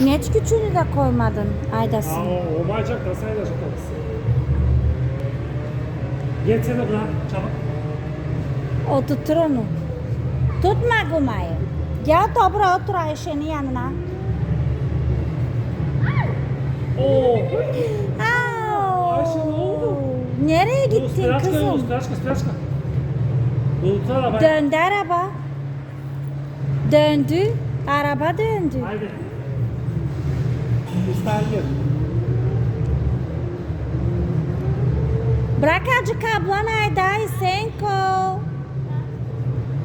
Hiç küçüğünü de koymadın Aa, Aydas'ın? o olmayacak da sayılacak orası. Gelsene buna çabuk. O tutur onu. Tutma Gumay'ı. Gel dobra otur Ayşe'nin yanına. Oo. Aa, Ayşe, ne oldu? Nereye gittin yolu, kızım? Spiraçka, Spiraçka. Bulutlu araba. Döndü araba. Döndü. Araba döndü. Haydi. Itália. Braca de Cabuana dai senko.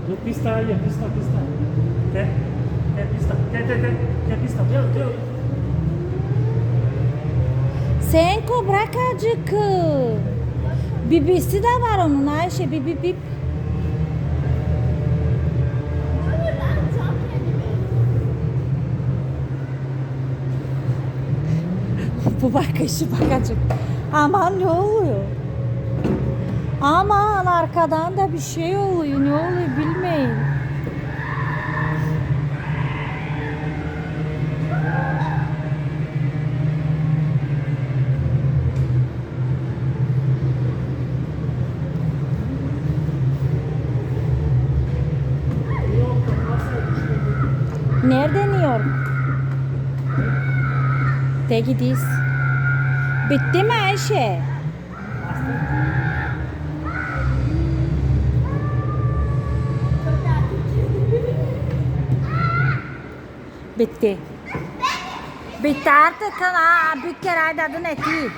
No pista Itália, pista, pista. Té, té, pista, té, té, té, té, pista, Meu Deus! Senko braca de que. Bibi, se dá né? Şey, bip bibi. Bu bakışı bakacak. Aman ne oluyor? Aman arkadan da bir şey oluyor. Ne oluyor bilmeyin. Nerede New York? De gidiyiz. Bitti mi Ayşe? Bitti. Bitti artık. Bir kere aydadın eti.